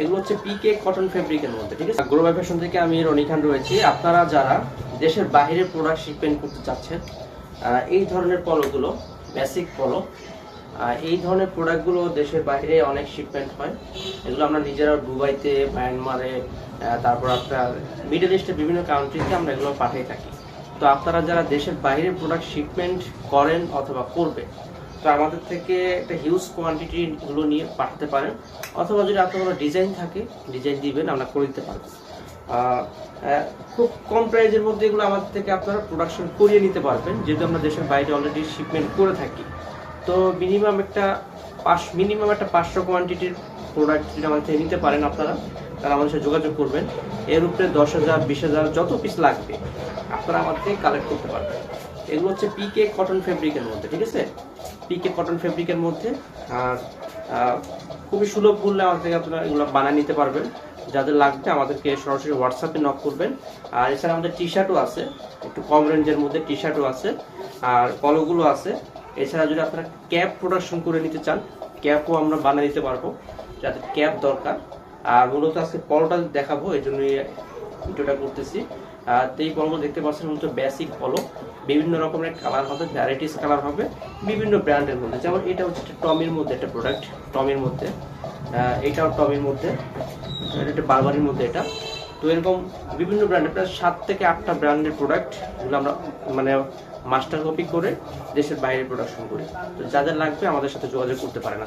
এগুলো হচ্ছে পিকে কটন ফেব্রিকের মধ্যে, ঠিক আছে? গ্লোবাল ফ্যাশন থেকে আমি রনি খান রয়েছি। আপনারা যারা দেশের বাইরে প্রোডাক্ট শিপমেন্ট করতে চাচ্ছেন এই ধরনের পলোগুলো বেসিক পলো এই ধরনের প্রোডাক্টগুলো দেশের বাইরে অনেক শিপমেন্ট হয়। এগুলো আমরা নিজেরা দুবাইতে মায়ানমারে তারপর আপনার মিডল ইস্টের বিভিন্ন কান্ট্রিতে আমরা এগুলো পাঠিয়ে থাকি। তো আপনারা যারা দেশের বাইরে প্রোডাক্ট শিপমেন্ট করেন অথবা করবে তো আমাদের থেকে একটা হিউজ কোয়ান্টিটি গুলো নিয়ে পাঠাতে পারেন। অথবা যদি আপনার কোনো ডিজাইন থাকে ডিজাইন দিবেন, আমরা করে দিতে পারব। খুব কম প্রাইজের মধ্যে এগুলো আমাদের থেকে আপনারা প্রোডাকশন করিয়ে নিতে পারবেন, যেহেতু আমরা দেশের বাইরে অলরেডি শিপমেন্ট করে থাকি। তো মিনিমাম একটা পাঁচ মিনিমাম একটা পাঁচশো কোয়ান্টিটির প্রোডাক্ট যদি আমাদের থেকে নিতে পারেন আপনারা, তাহলে আমাদের সাথে যোগাযোগ করবেন। এর উপরে দশ হাজার, বিশ হাজার যত পিস লাগবে, আপনারা আমাদের থেকে কালেক্ট করতে পারবেন। এগুলো হচ্ছে পিকে কটন ফেব্রিকের মধ্যে, ঠিক আছে? পিকে কটন ফেব্রিকের মধ্যে, আর খুবই সুলভ মূল্যে আমাদের থেকে আপনারা এগুলো বানিয়ে নিতে পারবেন। যাদের লাগবে আমাদেরকে সরাসরি হোয়াটসঅ্যাপে নক করবেন। আর এছাড়া আমাদের টি শার্টও আছে, একটু কম রেঞ্জের মধ্যে টি শার্টও আছে, আর পলোগুলো আছে। এছাড়া যদি আপনারা ক্যাপ প্রোডাকশন করে নিতে চান ক্যাপও আমরা বানিয়ে দিতে পারব, যাদের ক্যাপ দরকার। আর মূলত আজকে পলোটা দেখাবো, এই জন্যই ভিডিওটা করতেছি। এই পলোগুলো দেখতে পাচ্ছেন মূলত বেসিক পলো বিভিন্ন রকমের কালার হবে ভ্যারাইটিস কালার হবে, বিভিন্ন ব্র্যান্ডের মধ্যে। যেমন এটা হচ্ছে একটা টমির মধ্যে একটা প্রোডাক্ট টমির মধ্যে। এটাও টমির মধ্যে, এটা বারবারির মধ্যে এটা। তো এরকম বিভিন্ন ব্র্যান্ডের প্রায় সাত থেকে আটটা ব্র্যান্ডের প্রোডাক্ট যেগুলো আমরা মানে মাস্টার কপি করে দেশের বাইরে প্রোডাকশন করি। তো যাদের লাগবে আমাদের সাথে যোগাযোগ করতে পারেন।